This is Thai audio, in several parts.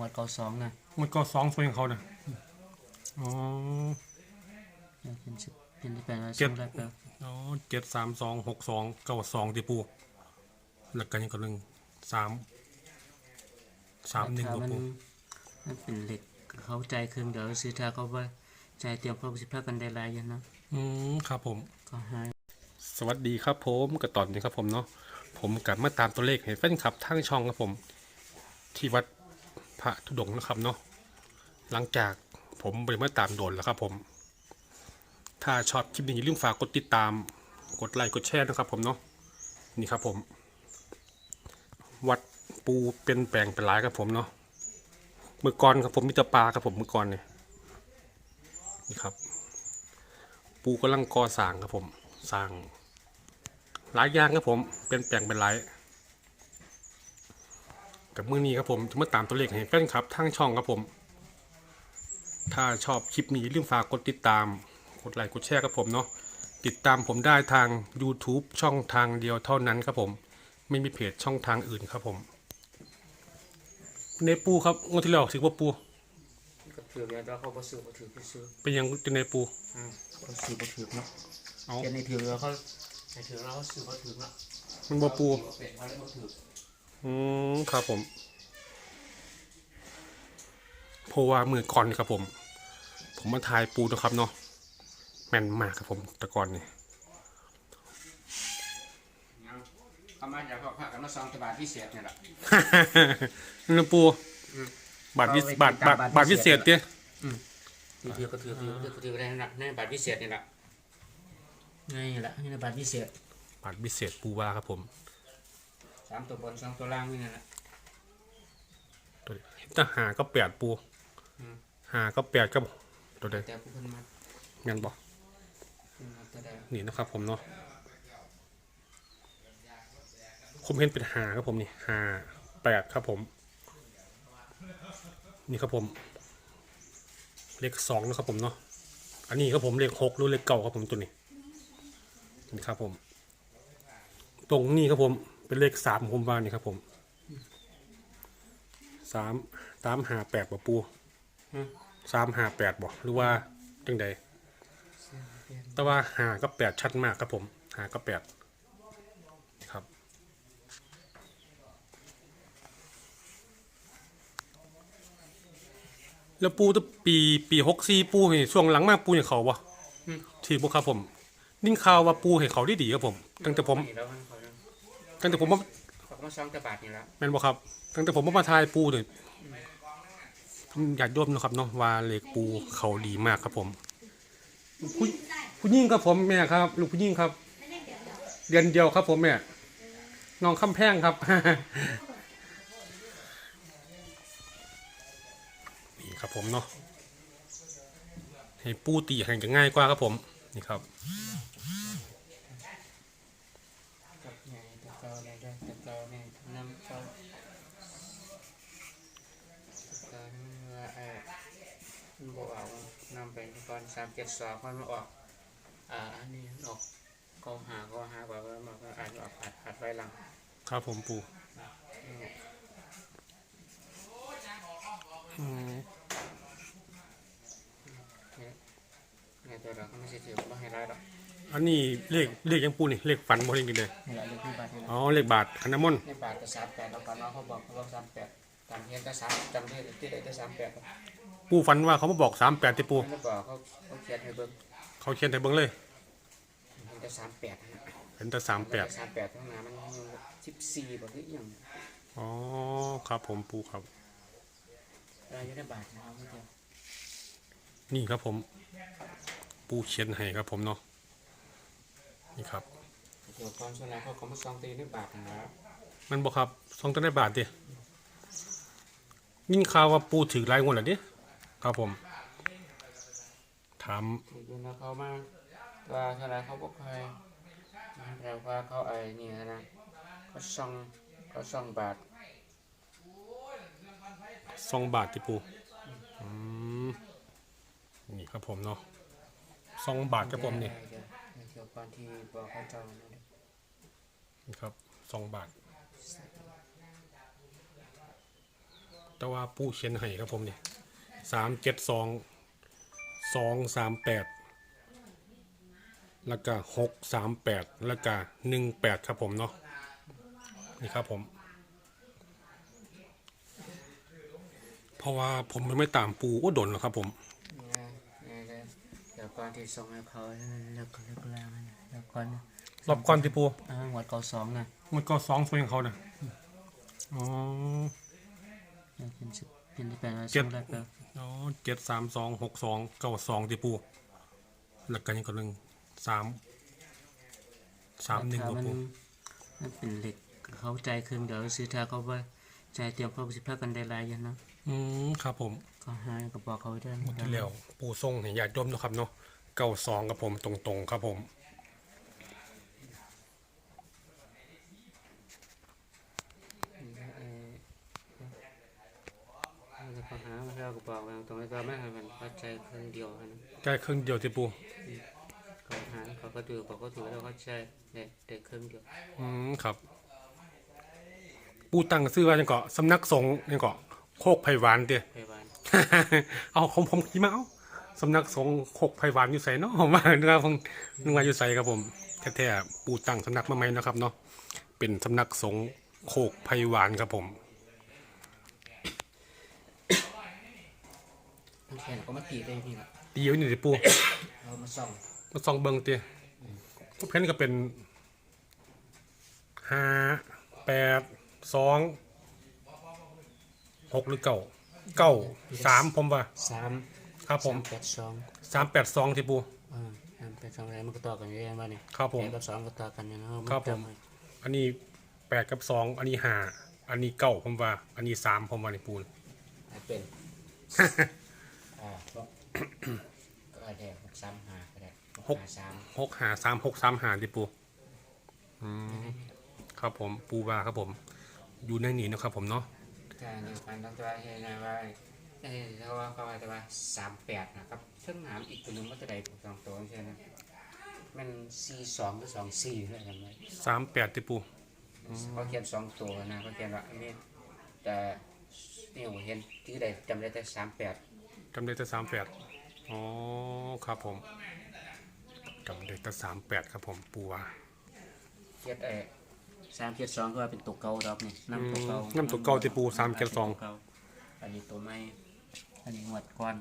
หัวเก่าสองนะมันก็สองส่วนของเขานะอ๋อเนี่ยเป็นสิบเป็นที่แปดร้อยเจ็สด องร้อยแปดอ๋อเจ็ดสามสองหกสองเก้าสองที่ปูแล้วกันยังก็หนึ่งสามสามหนึ่งถ้ากับมันปูมันเป็นเหล็กเขาใจายเครื่องเดี๋ยวซื้อถ้าเขาว่าใจายเตรียมพร้อมสิพากันได้หลายอยันนะอืมครับผม ก็หาย สวัสดีครับผมกับตอนนี้ครับผมเนาะผมกลับมาตามตัวเลขเห็นแฟนคลับทั้งช่องครับผม ที่วัด พระธุดงค์นะครับเนาะหลังจากผมไปมาตามโดนแล้วครับผม ถ้าชอบคลิปนี้อย่าลืมฝากกดติดตาม กดไลค์กดแชร์นะครับผมเนาะนี่ครับผม วัดปูเป็นแปลงเป็นหลายครับผมเนาะเมื่อก่อนครับผมมิตรปลาครับผมเมื่อก่อนเนี่ยนี่ครับ ปูกำลังก่อสร้างครับผมสร้างหลายอย่างครับผมเป็นแปลงเป็นหลาย กับมือนี้ครับผมจะมาตามตัวเลขให้แฟนคลับทั้งช่องครับผม ถ้าชอบคลิปนี้อย่าลืมฝากกดติดตาม กดไลค์กดแชร์ครับผมเนาะติดตามผมได้ทาง YouTube ช่องทางเดียวเท่านั้นครับผม ไม่มีเพจช่องทางอื่นครับผมเนปูครับงวดที่แล้วสิว่าปูก็ถือแล้วเขาก็ซื้อก็ถือก็ซื้อเป็นยังจะเนปูอ่าเขาซื้อก็ถือเนาะเอาเดี๋ยวในถือแล้วเขาในถือแล้วเขาซื้อก็ถือเนาะมันบ่ปูเขาเป็นเขาเลยก็ถือ อืมครับผมเพราะว่ามือก่อนนี่ครับผม ผมมาทายปูนะครับเนาะแม่นมากครับผมแต่ก่อนนี่เขามาจากเขาพากันมาซองตบาทพิเศษเนี่ยแหละนี่ปูบาทวิเอาไปบาทติดตาบามทบาทบาทพิวิเศเศษษเตี้ยถือก็ถือถือก็ถือได้หนักในบาทพิเศษนี่แหละนี่แหละนี่แหละบาทพิเศษบาทวิเศษปูว่าครับผม สามตัวบนสองตัวล่างนี่แหละตัวนี้ถ้าหาก็แปดปูอืมหาก็แปดก็ตัวเดียวแต่ผู้คนมาแม่นบอกขึ้นมาตัวใดนี่นะครับ ผมเนาะผมเห็นเป็นหาครับผมนี่หาแปดครับผม นี่ครับผม เลขสองนะครับผมเนาะอันนี้ครับผมเลขหกหรือเลขเก่าครับผมตัวนี้นี่ครับผม ตรงนี้ครับผม เป็นเลขสามผมว่านี่ครับผมสามสามหาแปดบ่ปูสามหาแปดบ่หรือว่าจังใดแต่ว่าหาก็แปดชัดมากครับผม หาก็แปดครับ แล้วปูตั้งปีปีหกสี่ปูเห็นช่วงหลังมากปูเห็นเขาวะที่พวกครับผม นิ่งข่าวว่าปูเห็นเขาดีดีๆครับผม ตั้งแต่ผม ตั้งแต่ผมมาเขาก็มาซองตบาทนี่แหละแม่นบอกครับ ตั้งแต่ผมมาทายปูเนี่ยอยากโยมนะครับเนาะว่าเหล็กปูเขาดีมากครับผมผู้ผู้ยิ่งครับผมแม่ครับ ลูกผู้ยิ่งครับ เดือนเดียวครับผมแม่น้องคำแพงครับ นี่ครับผมเนาะให้ปูตีแห่งจะง่ายกว่าครับผม นี่ครับกับใหญ่ตะเกาได้ได้ตะเกาเนี่ยน้ำเกาตะเกานี่มันว่าไอ้มันบอกเอานำไปก่อนสามเจ็ดสองมันมาออกอ่าอันนี้ออกก็หาก็หากว่าว่ามันก็อาจจะออกผัดผัดไว้หลังครับผมปูอืมเนี่ยตัวเราก็ไม่ใช่ถือว่าให้ได้หรอกอันนี้เลขเลขยังปูนี่เลขฝันบ่เลขนี่เลยนี่แหละเลขที่บาทนี่แหละอ๋อเลขบาทคันน้ำมนต์ในบาทก็สามแปดแล้วก่อนเนาะเขาบอกเขาบอกสามแปดตามเฮียนก็สามจำได้ที่ไหนก็สามแปด ปูฝันว่าเขามาบอกสามแปดที่ปูไม่บอกเขาเขาเขียนให้เบิ่งเขาเขียนให้เบิ่งเลยเห็นแต่สามแปดนะเห็นแต่สามแปดสามแปดข้างหน้ามันสิบสี่บ่หรืออหย่างอ๋อครับผมปูครับเราอยู่ในบาทนะครับเมื่อกี้นี่ครับผม ปูเขียนให้ครับผมเนาะนี่ครับเดี๋ยวก่อนส่วนแรกเขาก็มาซองตีในบาทนะครับมันบอกครับสองต้นได้บาทดิยินข่าวว่าปูถือรายงวดแล้วดิ ครับผม ถามดูนะเขามาว่าส่วนแรกเขาบอกใครแต่ว่าเขาไอ้นี่นะเขาซองเขาซองบาทสองบาทที่ปูอืมนี่ครับผมเนาะสองบาทครับผมนี่เดี๋ยวเดี๋ยวก่อนที่บอกเขาเจ้านะเดี๋ยวนี่ครับสองบาทแต่ว่าปูเขียนให้ครับผมนี่ สามเจ็ดสองสองสามแปดแล้วก็หกสามแปดแล้วก็หนึ่งแปดครับผมเนาะนี่ครับผม เพราะว่าผมไม่ตามปูก็ดนแล้วครับผมเนี่ยเนี่ยเลยเดี๋ยวก่อนที่ส่งให้เขาเลิกเลิกแล้วมันเดี๋ยวก่อนรอบก่อนที่ปูอ่าหมวดเก่าสองนะมันก็สองส่วนของเขานะอ๋อเดี๋ยวเป็นสิบ เป็นที่แปดแล้วเจ็ส่ดงแล้วก็อ๋อเจ็ดสามสองหกสองเก้าสองที่ปูแล้วก็ยังก็หนึ่งสามสามหนึ่งถ้าครับมันปูมันเป็นเหล็กเขาใจคืนเดี๋ยวซื้อถ้าเขาว่าใจเตรียมเขาสิพากันได้หลายอย่างเนาะอืมครับผมก็หายก็บอกเขาไว้ได้หมดที่แล้วปูทรงให้ญาติโยมเนาะครับเนาะเก้าสองกับผมตรงๆครับผม แล้วก็หามาแล้วก็ บอกว่าตรงนี้ก็ไม่ให้มันเข้าใจคืนเดียวนะใกล้ครึ่งเดียวที่ปูเขาหาเขาก็ดูเขาก็ถือแล้วเข้าใจเด็กเด็กครึ่งเดียวอืมครับ ปูตั้งชื่อว่าจังเกาะสำนักสงฆ์จังเกาะโคกไผ่หวานเดียพยาบาลเอาผมผมคิดมาเอาสำนักสงฆ์โคกไผ่หวานอยู่ใส่เนาะผมว่านึกว่าผมนึกว่าอยู่ใส่ครับผมแท้ๆปูตั้งสำนักมาไหมเนาะครับเนาะเป็นสำนักสงฆ์โคกไผ่หวานครับผม ทั้ง แขนก็มาตีได้พี่ละเดียวนี่ดิปูเรามาส่องมาส่องเบิงเตียเพนก็เป็นห้าแปดสองหกหรือเก้าเก้าสามผมว่าสามครับผมสาแปดสองสามแปดสองที่ปูอ่าสามแปดสองอะไรมันก็ต่อกันอยู่แล้วเนี่ยครับผมแปดกับสองก็ต่อกันเนี่ยเนาะครับผมอันนี้แปดกับสองอันนี้ห้าอันนี้เก้าผมว่า อันนี้สามผมว่าในปูนให้เป็น อ่าก็ก็ได้หกสามห้าก็ได้หกห้าสามหกหาสามหกสามหาที่ปูอืมครับผมปูว่าครับผม อยู่ในนี้นะครับผมเนาะแต่เดียวกันต้องตัวเห็นนะว่าเอ้ยเขาว่าเขาว่าแต่ว่าสามแปดนะครับซึ่งหามอีกตัวหนึงว่าจะได้สองตัวใช่ไหมมันสี่สองหรือสองสี่อะไรกันไหมสามแปดที่ปูเขาเขียนสองตัวนะเขาเขียนว่าอันนี้แต่นี่ผมเห็นที่ใดจำได้แต่สามแปด จำได้แต่สามแปดอ๋อ ครับผมจำได้แต่สามแปดครับผมปูว่าเขียนไอ้สามเขียนสองก็ว่าเป็นตัวเก่าดอกนี่น้ำตัวเก่าน้ำตัวเก่าที่ปูสามเจ็ดสองตัวเก่าอันนี้ตัวไม่อันนี้งวดก่อน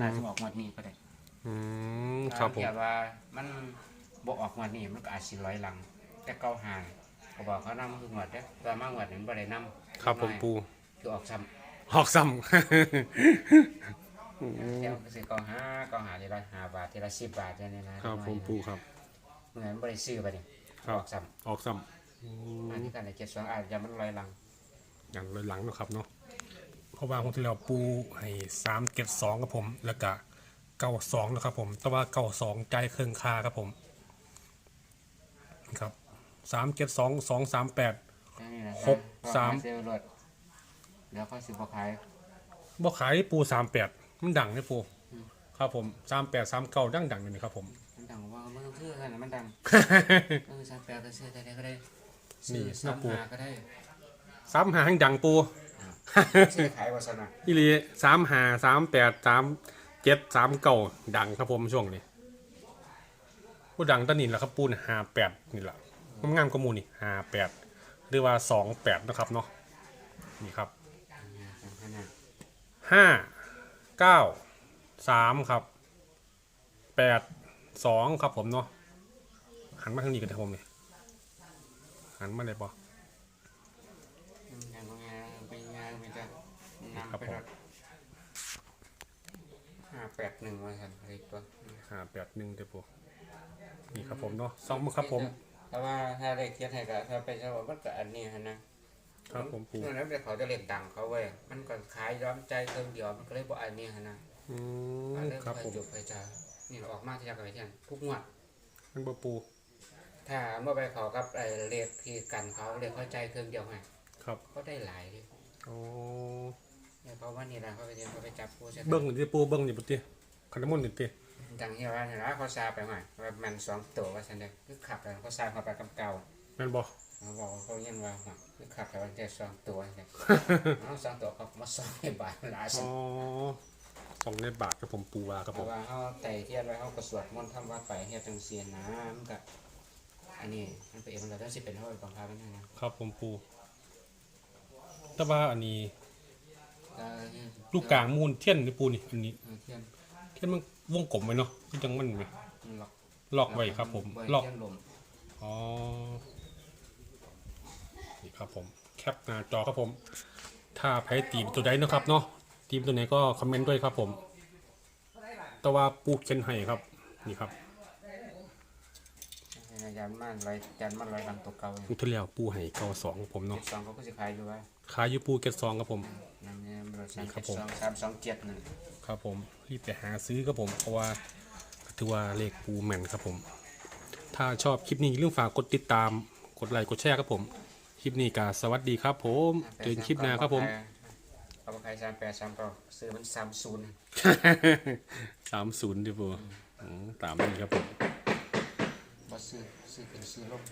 น่าจะออกงวดนี้ก็ได้อืมครับผมเขียนว่ามันบอออกงวดนี้มันก็อาจสิร้อยหลัง แต่เก้าหางเขาบอกเขานำคืองวดเด้อแต่มางวดนี้บ่ได้นำครับผมปูคือออกซ้หอกซ้ำ เดี๋ยวก็สิเก้าห้าเก้าหาทีละห้าบาททีละสิบบาทเท่านี้นะำครับผมปูครับ เหมือนบ่ได้ซื้อไปนี่ครับออกซ้ำออกซ้อันที่กันในเจ็ดสองอาจจะมันลอยหลังำอย่างเลยหลังเนาะครับเนาะเพราะว่าของที่เราปูให้สามเจ็ดสองครับผม แล้วก็เก้าสองนะครับผม แต่ว่าเก้าสองใจเครื่องคาครับผม ครับสามเจ็ดสองสองสามแปดแค่นี้นะหกสามเซลล์รถเดี๋ยวเขาสิบ่ขายบ่ขายปูสามแปด มันดังเลยปูครับผมสามแปดสามเก้าดังดังๆอยู่นี่ครับผม มันดังว่ามันต้องซื้อกันนะมันดังเออสามแปดก็ซื้อได้ก็ได้นี่ซื้อสามนะปู่หาก็ได้สามหาให้ดังปูซื้อขายว่าสนะอีหลีสามหาสามแปดสามเจ็ดสามเก้าดังครับผมช่วงนี้ผู้ดังตอนนี้แหละครับปูนหาแปดนี่แหละงามๆก็มูนี่หาแปดหรือว่าสองแปดนะครับเนาะนี่ครับสามขนาดห้า เก้าสามครับแปดสองครับผมเนาะหันมาทางนี้กันครับผมนี่หันมาเลยปะอย่างงานไปงานมันจะครันำบไปผมรถห้าแปดหนึ่งวันสันอะไรตัวห้าแปดหนึ่งเดี๋ยวปูนี่ครับผมเนาะสองมือครับผมแต่ว่าถ้าได้เทียบให้กับถ้าไปเฉพาะมันก็อันนี้ฮะนะ ครับผมปูนั่นเป็นเขาจะเรียกดังเขาเว้ยมันก็ขายย้อมใจเครื่องเดียวมันก็เลยบอกอันนี้ฮะนะอือันมเริ่มครับไปผมจุกไปจ้านี่เราออกมาที่จากไหนเที่ยงทุกงวด มันบปูถ้าเมื่อไปเขากับไอ้เลขที่กันเขาเลขเข้าใจเครื่องเดียวไงครับเขาได้หลายดิโอ้เนี่ยเพราะว่านี่นะเขาไปเรียนเขาไปจับผู้เสียเบิ้งนี่ปูเบิ้งนี่ปุติขันน้ำมนต์นี่ติดังเฮียว่าเนี่ยนะเขาซาไปหน่อยว่ามันสองตัวว่าฉันเด็กคือขับกันเขาซาเขาไปกำเก่าแม่นบ่ เขาบอกว่าเขาเห็นว่าหะคือขับแต่วันแต่สองตัวเนี่ยเอาสองตัวเขามาสองในบาทหลายสิอ๋อสองในบาทครับผมปูวาครับเพผราะมว่าเขาไต่เทียนไว้เขาก็สวดมนต์ทำวัดไปเฮ็ดจังเสียนะมันก็อันนี้มันเป็นเองมันก็ต้องสิเป็นเท่าไหร่บังคับมันนะครับผมปู แต่ว่าอันนี้ก็ลูกกลางมูลเทียนนี่ปูนี่อันนี้ เออเทียนเทียนมันวงกลมไว้เนาะมันจังมันไหมมันล็อก ล็อกไว้ครับผมบ่ล็อกเทียนลมอ๋อนี่ ครับผมแคปหน้าจอครับผม ถ้าใครตีมตัวใดนะครับเนาะตีมตัวไหนก็คอมเมนต์ด้วยครับผม แต่ว่าปูเขียนให้ครับนี่ครับยันมันลอยยันมันลอยหลังตัวเก่ามุทุเรียวปูให้เก้าสองครับผมเนาะเจ็ดสองเขาก็สิขายอยู่ว่าขายอยูปูเก็ตสองครับผมนั่นเนี่ยบริษัทนี่ครัเจ็บดผมสองสามสองเจ็ดนั่นครับผมรีบไปหาซื้อครับผม เพราะว่าถือว่าเลขปูแม่นครับผม ถ้าชอบคลิปนี้อย่าลืมฝากกดติดตามกดไลค์กดแชร์ครับผม คลิปนี้ก็สวัสดีครับผมเจอกันคลิปหน้าครับผมเอาไปขายสามแปดสามเก้าซื้อมันสามศูนย์สามศูนย์ดิปูอืมตามนี้ครับผมบ่ซื้อซื้อเป็นซื้อลง